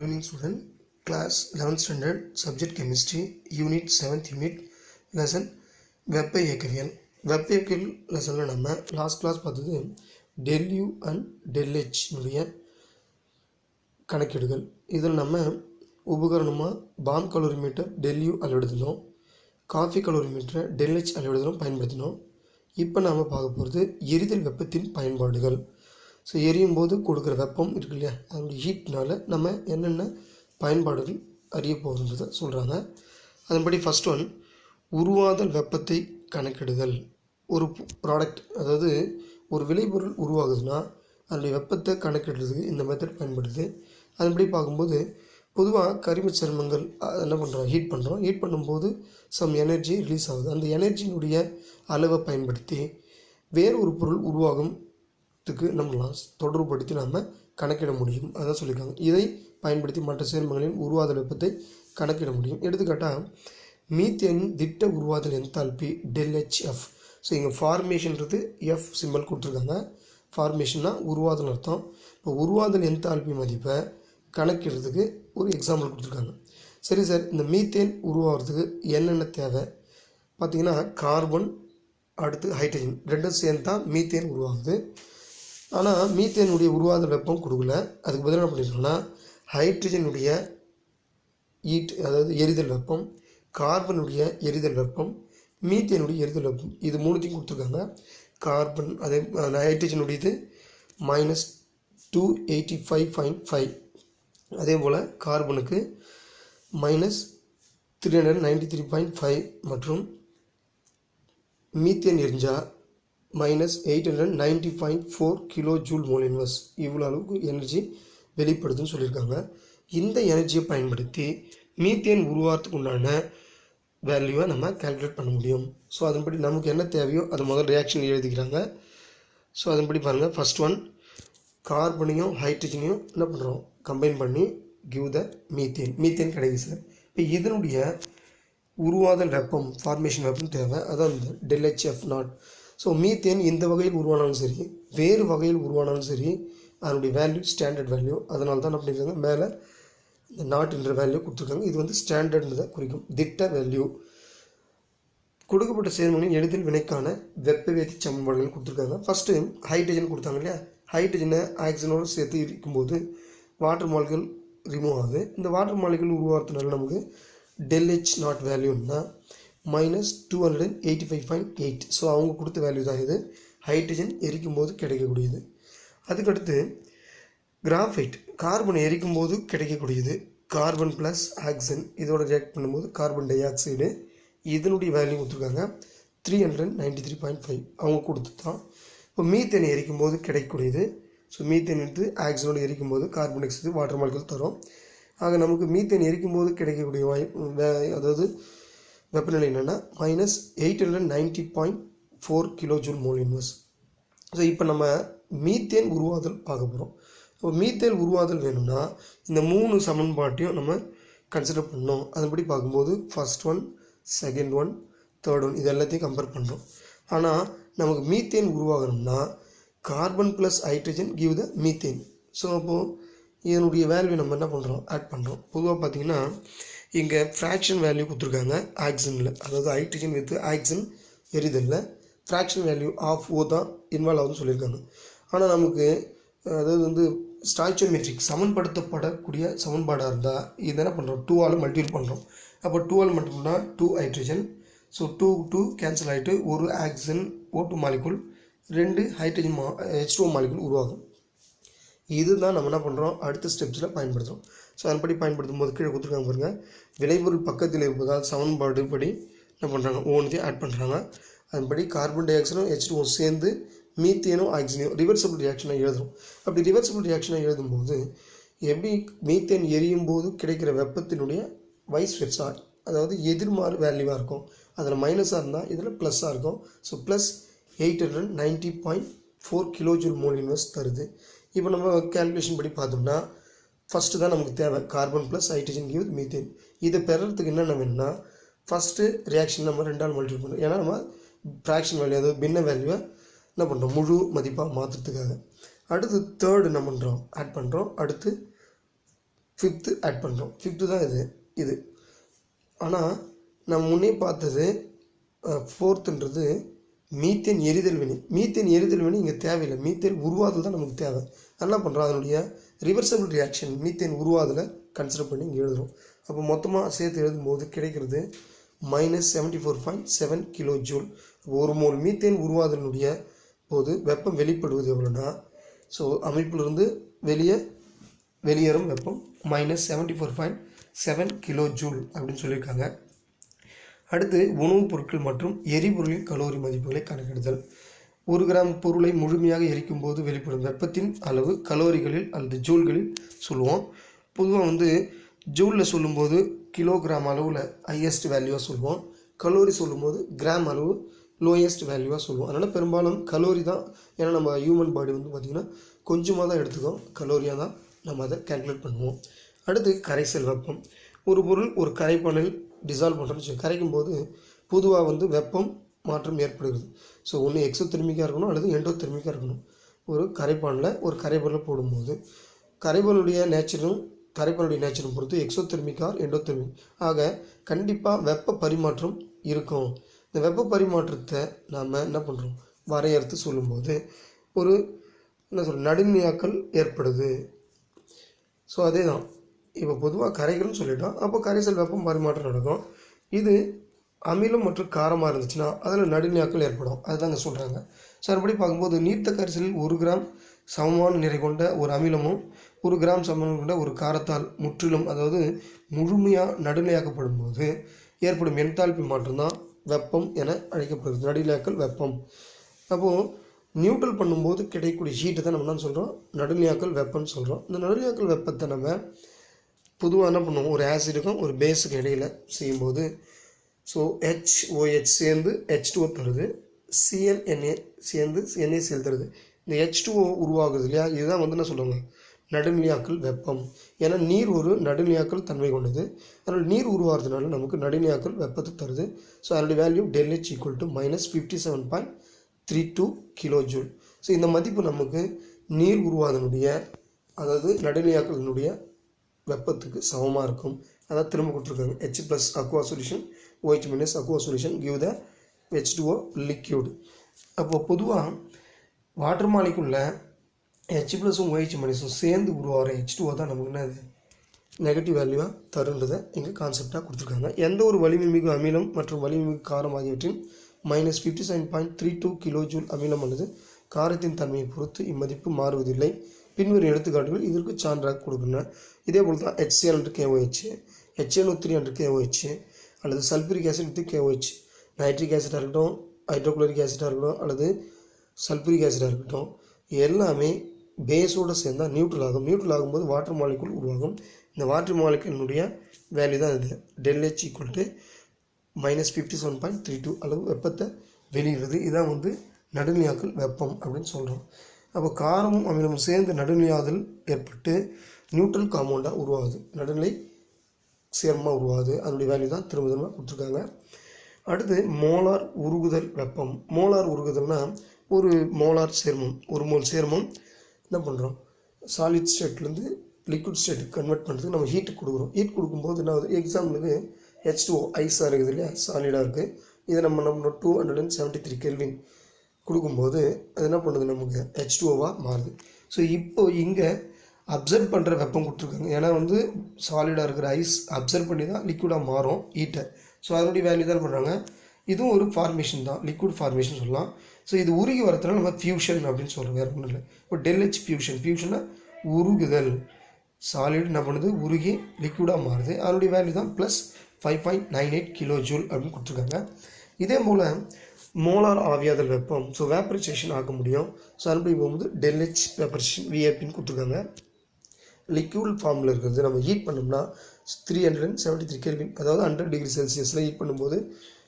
evening student. Class 11th standard subject chemistry unit 7th unit lesson வெப்ப இயக்கவியல். வெப்ப இயக்கவியல் லெசனில் நம்ம லாஸ்ட் கிளாஸ் பார்த்தது டெல் யூ அண்ட் டெல் கணக்கீடுகள். இதில் நம்ம உபகரணமாக பாம் கலோரிமீட்டர் டெல் யூ அளவெடுத்தினோம் காஃபி கலோரிமீட்டரை டெல் ஹெச் அளவெடுத்தலும் பயன்படுத்தினோம். இப்போ நாம் பார்க்க போகிறது எரிதல் வெப்பத்தின் பயன்பாடுகள். ஸோ எரியும் போது கொடுக்குற வெப்பம் இருக்கு இல்லையா? அதனுடைய ஹீட்னால நம்ம என்னென்ன பயன்பாடுகள் அறிய போகிறன்றதை சொல்கிறாங்க அதன்படி ஃபஸ்ட் ஒன் உருவாதல் வெப்பத்தை கணக்கிடுதல். ஒரு ப்ராடக்ட் அதாவது ஒரு விளைபொருள் உருவாகுதுன்னா அதனுடைய வெப்பத்தை கணக்கிடுறதுக்கு இந்த மெத்தட் பயன்படுது. அதன்படி பார்க்கும்போது பொதுவாக கரிம சருமங்கள் என்ன பண்ணுறோம் ஹீட் பண்ணுறோம் ஹீட் பண்ணும்போது சம் எனர்ஜி ரிலீஸ் ஆகுது. அந்த எனர்ஜியினுடைய அளவை பயன்படுத்தி வேறு ஒரு பொருள் உருவாகும் த்துக்கு நம்மளால் தொடர்புபடுத்தி நாம் கணக்கிட முடியும். அதான் சொல்லியிருக்காங்க. இதை பயன்படுத்தி மற்ற சேர்மங்களின் உருவாதல் வெப்பத்தை கணக்கிட முடியும். எடுத்துக்காட்டால் மீத்தேன் திட்ட உருவாதல் என்தால்பி டெல் எஃப் ஸோ இங்கே ஃபார்மேஷன்றது எஃப் சிம்பிள் கொடுத்துருக்காங்க. ஃபார்மேஷன்னா உருவாதல் அர்த்தம். இப்போ உருவாதல் என்தால்பி மதிப்பை கணக்கிடுறதுக்கு ஒரு எக்ஸாம்பிள் கொடுத்துருக்காங்க. சரி சார் இந்த மீத்தேன் உருவாகிறதுக்கு என்னென்ன தேவை? பார்த்தீங்கன்னா கார்பன் அடுத்து ஹைட்ரஜன் ரெண்டும் சேர்ந்து தான் மீத்தேன் உருவாகுது. ஆனால் மீத்தேனுடைய உருவாத வெப்பம் கொடுக்கல. அதுக்கு பதிலாக என்ன பண்ணியிருக்கோம்னா ஹைட்ரஜனுடைய ஈட் அதாவது எரிதல் வெப்பம் கார்பனுடைய எரிதல் வெப்பம் மீத்தேனுடைய எரிதல் வெப்பம். இது மூணுத்தையும் கொடுத்துருக்காங்க. கார்பன் அதே ஹைட்ரஜனுடையது minus two eighty five point five அதே போல் கார்பனுக்கு minus three hundred ninety three point five மற்றும் methane எரிஞ்சால் minus eight hundred ninety point four kilo joule mole inverse இவ்வளோ அளவுக்கு எனர்ஜி வெளிப்படுதுன்னு சொல்லியிருக்காங்க. இந்த எனர்ஜியை பயன்படுத்தி மீத்தேன் உருவாகிறதுக்கு உண்டான வேல்யூவை நம்ம கால்குலேட் பண்ண முடியும். ஸோ அதன்படி நமக்கு என்ன தேவையோ அது முதல் ரியாக்ஷன் எழுதிக்கிறாங்க. ஸோ அதன்படி பாருங்கள் ஃபஸ்ட் ஒன் கார்பனையும் ஹைட்ரஜனையும் என்ன பண்ணுறோம் கம்பைன் பண்ணி கிவ் த மீத்தேன் மீத்தேன் கிடைக்குது சார் இப்போ இதனுடைய உருவாதல் வெப்பம் ஃபார்மேஷன் வெப்பம் தேவை. அதான் இந்த டெல்ஹெச்எஃப் நாட் ஸோ மீத்தேன் இந்த வகையில் உருவானாலும் சரி வேறு வகையில் உருவானாலும் சரி அதனுடைய வேல்யூ ஸ்டாண்டர்ட் வேல்யூ அதனால தான் என்ன பண்ணியிருக்காங்க மேலே இந்த நாட்டுன்ற வேல்யூ கொடுத்துருக்காங்க. இது வந்து ஸ்டாண்டர்ட்னு குறிக்கும். திட்ட வேல்யூ கொடுக்கப்பட்ட சேர்மங்களின் எளிதில் வினைக்கான வெப்பவேதி சமன்பாடுகள் கொடுத்துருக்காங்க. ஃபஸ்ட்டு ஹைட்ரஜன் கொடுத்தாங்க இல்லையா? ஹைட்ரஜனை ஆக்சிஜனோடு சேர்த்து இருக்கும்போது வாட்டர் மாலிகள் ரிமூவ் ஆகுது. இந்த வாட்டர் மாலிகள் உருவாகிறதுனால நமக்கு del H not வேல்யூன்னா minus two hundred and eighty five point eight so அவங்க கொடுத்த வேல்யூ தான் இது. ஹைட்ரஜன் எரிக்கும் போது கிடைக்கக்கூடியது. அதுக்கடுத்து கிராஃபைட் கார்பன் எரிக்கும் போது கிடைக்கக்கூடியது. கார்பன் ப்ளஸ் ஆக்சிஜன் இதோட ரியாக்ட் பண்ணும்போது கார்பன் டை ஆக்சைடு இதனுடைய வேல்யூ கொடுத்துருக்காங்க three hundred ninety three point five அவங்க கொடுத்து தான். இப்போ மீத்தேன் எரிக்கும் போது கிடைக்கக்கூடியது. ஸோ மீத்தேன் எடுத்து ஆக்சிஜனோடு எரிக்கும் போது கார்பன் டை ஆக்சைடு வாட்டர் மாலிகள் தரும். ஆக நமக்கு மீத்தேன் எரிக்கும் போது கிடைக்கக்கூடிய வாய்ப்பு அதாவது வெப்பநிலை என்னென்னா minus eight hundred ninety point four kilo joule mole inverse so இப்போ நம்ம மீத்தேன் உருவாதல் பார்க்க போகிறோம் இப்போ மீத்தேன் உருவாதல் வேணும்னா இந்த மூணு சமன்பாட்டையும் நம்ம கன்சிடர் பண்ணோம். அதன்படி பார்க்கும்போது first one second one third one இது எல்லாத்தையும் கம்பேர் பண்ணுறோம் ஆனால் நமக்கு methane உருவாகணும்னா carbon plus hydrogen give the methane so அப்போது இதனுடைய வேல்யூ நம்ம என்ன பண்ணுறோம் ஆட் பண்ணுறோம் பொதுவாக பார்த்தீங்கன்னா இங்கே ஃப்ராக்ஷன் வேல்யூ கொடுத்துருக்காங்க ஆக்சிஜனில் அதாவது ஹைட்ரஜன் வித் ஆக்சிஜன் எரிதலில் ஃப்ராக்ஷன் வேல்யூ ஆஃப் ஓ தான் இன்வால்வ் ஆகுதுன்னு சொல்லியிருக்காங்க. ஆனால் நமக்கு அதாவது வந்து ஸ்டாய்ச்சோமெட்ரிக் சமன்படுத்தப்படக்கூடிய சமன்பாடாக இருந்தால் இது என்ன பண்ணுறோம் டூ ஆல் மல்டிபிள் பண்ணுறோம் அப்போ two all மட்டும்னா two hydrogen so two two cancel ஆகிட்டு ஒரு ஆக்சிஜன் ஓ டூ மாலிகுல் ரெண்டு ஹைட்ரஜன் மா ஹெச் டூ மாலிகுல் உருவாகும். இதுதான் நம்ம என்ன பண்ணுறோம் அடுத்த ஸ்டெப்ஸில் பயன்படுத்துகிறோம் ஸோ அதன்படி பயன்படுத்தும் போது கீழே கொடுத்துருக்காங்க பாருங்கள் விளைபொருள் பக்கத்தில் இருப்பதால் சமன்பாடு படி என்ன பண்ணுறாங்க ஒவ்வொன்றையும் ஆட் பண்ணுறாங்க அதன்படி கார்பன் டை ஆக்சைடும் ஹெச் டூ சேர்ந்து மீத்தேனும் ஆக்சிஜனும் ரிவர்சபிள் ரியாக்ஷனாக எழுதும் அப்படி ரிவர்சபிள் ரியாக்ஷனாக எழுதும்போது எப்படி மீத்தேன் எரியும் போது கிடைக்கிற வெப்பத்தினுடைய வைஸ் வெர்ஸா அதாவது எதிர்மாறு வேல்யூவாக இருக்கும். அதில் மைனஸாக இருந்தால் இதில் ப்ளஸ்ஸாக இருக்கும். So plus eight hundred ninety point four kilo joule mole invest தருது. இப்போ நம்ம கேல்குலேஷன் படி பார்த்தோம்னா ஃபஸ்ட்டு தான் நமக்கு தேவை carbon plus hydrogen give methane இதை பெறறதுக்கு என்னென்ன வேணும்னா ஃபஸ்ட்டு ரியாக்ஷன் நம்ம ரெண்டால் மல்டிபிள் பண்ணுறோம் ஏன்னா நம்ம ஃப்ராக்ஷன் வேல்யூ அதாவது பின்ன வேல்யூவை என்ன பண்ணுறோம் முழு மதிப்பாக மாற்றுறதுக்காக அடுத்து தேர்டு என்ன பண்ணுறோம் ஆட் பண்ணுறோம் அடுத்து ஃபிஃப்த்து ஆட் பண்ணுறோம் ஃபிஃப்த்து தான் இது இது. ஆனால் நம்ம முன்னே பார்த்தது ஃபோர்த்துன்றது மீத்தேன் எரிதல் வினை. மீத்தேன் எரிதல் வினை இங்கே தேவையில்லை. மீத்தேன் உருவாதல் தான் நமக்கு தேவை. என்ன பண்ணுறோம் அதனுடைய ரிவர்சபிள் ரியாக்ஷன் மீத்தேன் உருவாதில் கன்சிடர் பண்ணி இங்கே எழுதுகிறோம் அப்போ மொத்தமாக சேர்த்து எழுதும்போது கிடைக்கிறது minus seventy four point seven kilo joule ஒரு மோல் மீத்தேன் உருவாதலினுடைய போது வெப்பம் வெளிப்படுவது எவ்வளோன்னா ஸோ அமைப்பிலிருந்து வெளியே வெளியேறும் வெப்பம் minus seventy four point seven kilo joule அப்படின்னு சொல்லியிருக்காங்க. அடுத்து உணவுப் பொருட்கள் மற்றும் எரிபொருளின் கலோரி மதிப்புகளை கணக்கெடுத்தல் ஒரு கிராம் பொருளை முழுமையாக எரிக்கும் போது வெளிப்படும் வெப்பத்தின் அளவு கலோரிகளில் அல்லது ஜூல்களில் சொல்லுவோம். பொதுவாக வந்து ஜூலில் சொல்லும்போது கிலோகிராம் அளவில் ஹையஸ்ட் வேல்யூவாக சொல்லுவோம். கலோரி சொல்லும்போது கிராம் அளவு லோயஸ்ட் வேல்யூவாக சொல்லுவோம். அதனால் பெரும்பாலும் கலோரி தான். ஏன்னா நம்ம ஹியூமன் பாடி வந்து பார்த்திங்கன்னா கொஞ்சமாக தான் எடுத்துக்கோம். கலோரியாக தான் நம்ம அதை கால்குலேட் பண்ணுவோம். அடுத்து கரைசல் வெப்பம். ஒரு பொருள் ஒரு கரைப்பானில் டிசால்வ் பண்ணுறோம்னு வச்சுக்கோங்க. கரைக்கும் போது பொதுவாக வந்து வெப்பம் மாற்றம் ஏற்படுகிறது. ஸோ ஒன்று எக்ஸோதெர்மிக்காக இருக்கணும் அல்லது எண்டோதெர்மிக்காக இருக்கணும். ஒரு கரைப்பானில் ஒரு கரைபொருளை போடும்போது கரைபொருளுடைய நேச்சரும் கரைப்பானுடைய நேச்சரும் பொறுத்து எக்ஸோ தெர்மிக்கார் எண்டோ ஆக கண்டிப்பாக வெப்ப பரிமாற்றம் இருக்கும். இந்த வெப்ப பரிமாற்றத்தை நாம் என்ன பண்ணுறோம் வரையறுத்து சொல்லும்போது ஒரு என்ன சொல்ற நடுநியாக்கள் ஏற்படுது. ஸோ அதே தான் இப்போ பொதுவாக கரைகள்னு சொல்லிட்டோம். அப்போ கரைசல் வெப்பம் பரிமாற்றம் நடக்கும். இது அமிலம் மற்றும் காரமாக இருந்துச்சுன்னா அதில் நடுநியாக்கள் ஏற்படும். அதுதாங்க சொல்கிறாங்க ஸோ அப்படி பார்க்கும்போது நீர்த்த கரைசலில் ஒரு கிராம் சமமான நிறை கொண்ட ஒரு அமிலமும் ஒரு கிராம் சமமான கொண்ட ஒரு காரத்தால் முற்றிலும் அதாவது முழுமையாக நடுநிலையாக்கப்படும் போது ஏற்படும் என்தால்பி மாற்றம் தான் வெப்பம் என அழைக்கப்படுகிறது. நடுநிலையாக்கள் வெப்பம். அப்போது நியூட்ரல் பண்ணும்போது கிடைக்கக்கூடிய ஹீட்டை தான் நம்ம என்ன சொல்கிறோம் நடுநிலையாக்கள் வெப்பம்னு சொல்கிறோம் இந்த நடுநிலையாக்கள் வெப்பத்தை நம்ம பொதுவாக என்ன பண்ணுவோம்? ஒரு ஆசிடுக்கும் ஒரு பேஸுக்கு இடையில் செய்யும்போது ஸோ ஹெச்ஓஹெச் சேர்ந்து ஹெச் டூஓ தருது. சிஎன்என்ஏ சேர்ந்து என்ஏசிஎல் தருது. இந்த ஹெச் டூஓ உருவாகுது இல்லையா? இதுதான் வந்து என்ன சொல்லுவாங்க நடுநிலையாக்கல் வெப்பம். ஏன்னா நீர் ஒரு நடுநிலையாக்கல் தன்மை கொண்டது. அதனால் நீர் உருவாகிறதுனால நமக்கு நடுநிலையாக்கல் வெப்பத்தை தருது. ஸோ அதனுடைய value del H equal to minus fifty seven point three two kilo joule so இந்த மதிப்பு நமக்கு நீர் உருவாதனுடைய அதாவது நடுநிலையாக்கலினுடைய வெப்பத்துக்கு சமமாக இருக்கும். அதான் திரும்ப கொடுத்துருக்காங்க. H plus aqua solution OH minus aqua solution give the H two O liquid அப்போ பொதுவாக வாட்டர் மாலிக்குள்ள ஹெச் ப்ளஸும் ஓஹெச் மைனஸும் சேர்ந்து உருவாகிற ஹெச் டூஓ தான் நமக்கு என்னது நெகட்டிவ் வேல்யூவாக தருன்றதை இங்கே கான்செப்டாக கொடுத்துருக்காங்க. எந்த ஒரு வலிமை மிகு அமிலம் மற்றும் வலிமை மிகு காரம் ஆகியவற்றின் minus fifty seven point three two kilo joule அமிலம் அல்லது காரத்தின் தன்மையை பொறுத்து இம்மதிப்பு மாறுவதில்லை. பின்வரும் எடுத்துக்காட்டுகள் இதற்கு சான்றாக கொடுக்கணும் இதே போல் தான் ஹெச்சிஎல் என்று KOH HNO three hundred KOH அல்லது sulphuric acid with KOH nitric ஆசிடாக இருக்கட்டும் ஹைட்ரோக்ளோரிக் ஆசிடாக இருக்கட்டும் அல்லது சல்பூரிக் ஆசிடாக இருக்கட்டும் எல்லாமே பேஸோடு சேர்ந்தால் நியூட்ரல் ஆகும். நியூட்ரல் ஆகும்போது வாட்டர் மாலிகுல் உருவாகும். இந்த வாட்டர் மாலிகுலினுடைய வேல்யூ தான் இது. Del H equal to minus fifty seven point three two அளவு வெப்பத்தை வெளியிடுறது. இதான் வந்து நடுநிலையாக்கல் வெப்பம் அப்படின்னு சொல்கிறோம் அப்போ காரமும் அமிலமும் சேர்ந்து நடுநிலையாதல் ஏற்பட்டு நியூட்ரல் காம்பவுண்டாக உருவாகுது. நடுநிலை சேர்மமாக உருவாகுது. அதனுடைய வேல்யூ தான் திரும்ப திரும்ப கொடுத்துருக்காங்க. அடுத்து மோலார் உருகுதல் வெப்பம். மோலார் உருகுதல்னா ஒரு மோலார் சேர்மம் ஒரு மோல் சேர்மம். என்ன பண்ணுறோம் சாலிட் ஸ்டேட்லேருந்து லிக்விட் ஸ்டேட்டுக்கு கன்வெர்ட் பண்ணுறதுக்கு நம்ம ஹீட் கொடுக்குறோம். ஹீட் கொடுக்கும்போது என்ன ஆகுது? எக்ஸாம்பிளுக்கு ஹெச் டூ ஐஸாக இருக்குது இல்லையா? சாலிடாக இருக்குது இதை நம்ம நம்ம two hundred and seventy three kelvin கொடுக்கும்போது அது என்ன பண்ணுது நமக்கு? ஹெச் டூஓவாக மாறுது. ஸோ இப்போ இங்கே அப்சர்வ் பண்ணுற வெப்பம் கொடுத்துருக்காங்க. ஏன்னா வந்து சாலிடாக இருக்கிற ஐஸ் அப்சர்வ் பண்ணி தான் லிக்விடாக மாறும் ஹீட்டை ஸோ அதனுடைய வேல்யூ தான் பண்ணுறாங்க இதுவும் ஒரு ஃபார்மேஷன் தான். லிக்விட் ஃபார்மேஷன் சொல்லலாம். ஸோ இது உருகி வரதுனால நம்ம ஃபியூஷன் அப்படின்னு சொல்கிறோம் வேறு ஒன்றும் இல்லை. இப்போ டெல்ஹெச் ஃபியூஷன் ஃபியூஷன்னா உருகுதல். சாலிட் என்ன பண்ணுது? உருகி லிக்விடாக மாறுது. அதனுடைய வேல்யூ தான் plus five point nine eight kilo joule அப்படின்னு கொடுத்துருக்காங்க. இதே போல் மோலார் ஆவியாதல் வெப்பம். ஸோ வேப்பரைசேஷன் ஆக முடியும். ஸோ அப்படி போகும்போது டெல்ஹெச் வேப்பரைசேஷன் விஏபின்னு கொடுத்துருக்காங்க. லிக்யூட் ஃபார்மில் இருக்கிறது நம்ம ஹீட் பண்ணோம்னா three hundred and seventy three kelvin அதாவது ஹண்ட்ரட் டிகிரி செல்சியஸில் ஹீட் பண்ணும்போது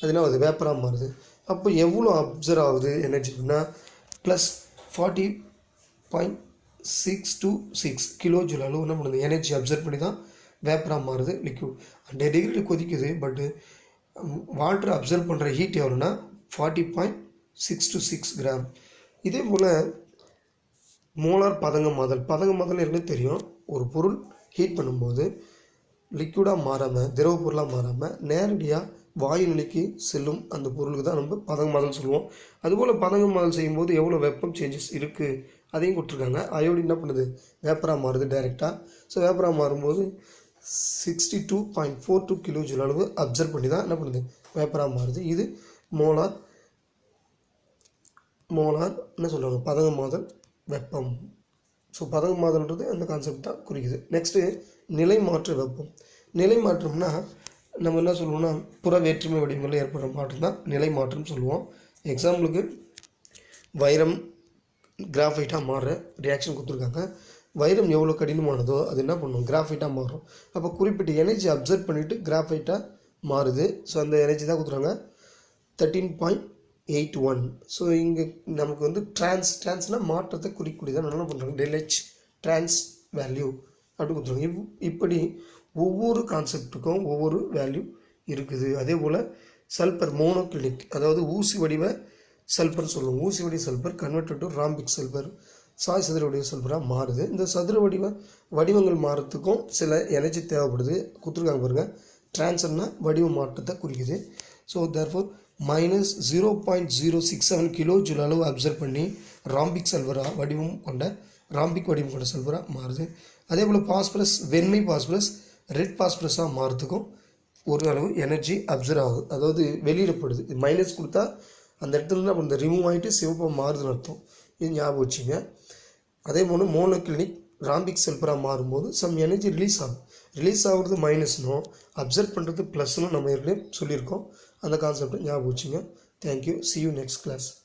அது என்ன வேப்பராக மாறுது. அப்போ எவ்வளோ அப்சர்வ் ஆகுது எனர்ஜினா plus forty point six two six kilo joule அளவு என்ன பண்ணுது? எனர்ஜி அப்சர்வ் பண்ணி தான் வேப்பராக மாறுது லிக்யூட் ஹண்ட்ரட் டிகிரியில் கொதிக்குது பட்டு வாட்டர் அப்சர்வ் பண்ணுற heat எவ்வளோன்னா forty point six two six gram இதே போல் மோலார் பதங்கம் மாதல். பதங்க மாதல் எனக்கு தெரியும் ஒரு பொருள் ஹீட் பண்ணும்போது லிக்விடாக மாறாமல் திரவ பொருளாக மாறாமல் நேரடியாக வாயு நிலைக்கு செல்லும் அந்த பொருளுக்கு தான் நம்ம பதங்கமாதல் சொல்லுவோம். அதுபோல் பதங்கமாதல் செய்யும்போது எவ்வளோ வெப்பம் சேஞ்சஸ் இருக்குது அதையும் கொடுத்துருக்காங்க. அயோடின் என்ன பண்ணுது? வேப்பராக மாறுது டைரெக்டாக ஸோ வேப்பராக மாறும்போது sixty two point four two kilo joule அளவு அப்சர்வ் பண்ணி தான் என்ன பண்ணுது? வேப்பராக மாறுது. இது மோலார் மோலார் என்ன சொல்லுவாங்க. பதங்கமாதல் வெப்பம். ஸோ பதங்கமாதல்ன்றது அந்த கான்செப்ட் தான் குறிக்குது. நெக்ஸ்ட்டு நிலை மாற்று வெப்பம். நிலை மாற்றம்னா நம்ம என்ன சொல்லுவோம்னா புற வேற்றுமை வடிவங்களில் ஏற்படுற மாற்றம் தான் நிலை மாற்றம் சொல்லுவோம். எக்ஸாம்பிளுக்கு வைரம் கிராஃபைட்டாக மாறுற ரியாக்ஷன் கொடுத்துருக்காங்க. வைரம் எவ்வளோ கடினமானதோ அது என்ன பண்ணும்? கிராஃபைட்டாக மாறும். அப்போ குறிப்பிட்ட எனர்ஜி அப்சர்வ் பண்ணிவிட்டு கிராஃபைட்டாக மாறுது. ஸோ அந்த எனர்ஜி தான் கொடுத்துருக்காங்க. Thirteen point eight one. So இங்கே நமக்கு வந்து ட்ரான்ஸ் ட்ரான்ஸ்னால் மாற்றத்தை குறிக்கூடியதான் நல்லா பண்ணுறாங்க டெலெச் ட்ரான்ஸ் வேல்யூ அப்படி கொடுத்துருவாங்க இப் இப்படி ஒவ்வொரு கான்செப்ட்டுக்கும் ஒவ்வொரு வேல்யூ இருக்குது. அதே போல் சல்பர் மோனோக்ளினிக் அதாவது ஊசி வடிவ சல்பர் சொல்லுவோம். ஊசி வடிவ sulphur converted to rhombic sulphur Sai சதுர வடிவ சல்பராக மாறுது. இந்த சதுர வடிவ வடிவங்கள் மாறத்துக்கும் சில எனர்ஜி தேவைப்படுது. கொடுத்துருக்காங்க பாருங்கள் ட்ரான்ஸ்ஃபர்னா வடிவ மாற்றத்தை குறிக்குது. So therefore minus zero point zero six seven kilo joule அளவு அப்சர்வ் பண்ணி ராம்பிக் சல்வராக வடிவம் கொண்ட ராம்பிக் வடிவம் கொண்ட சல்வராக மாறுது. அதே போல் பாஸ்பரஸ் வெண்மை பாஸ்பரஸ் ரெட் பாஸ்பரஸாக மாறுறதுக்கும் ஒரு அளவு எனர்ஜி அப்சர்வ் ஆகுது. அதாவது வெளியிடப்படுது. மைனஸ் கொடுத்தா அந்த இடத்துல என்ன பண்ணுது ரிமூவ் ஆகிட்டு சிவப்பாக மாறுதுன்னு அர்த்தம். இது ஞாபகம் வச்சுங்க. அதே போல் மோனோக்ளினிக் ராம்பிக் செல்பராக மாறும்போது சம் எனர்ஜி ரிலீஸ் ஆகும். ரிலீஸ் ஆகுறது மைனஸ்னும் அப்சர்வ் பண்ணுறது ப்ளஸ்னும் நம்ம ஏற்கனவே சொல்லியிருக்கோம். அந்த கான்செப்டை ஞாபகம் வச்சுங்க. Thank you see you next class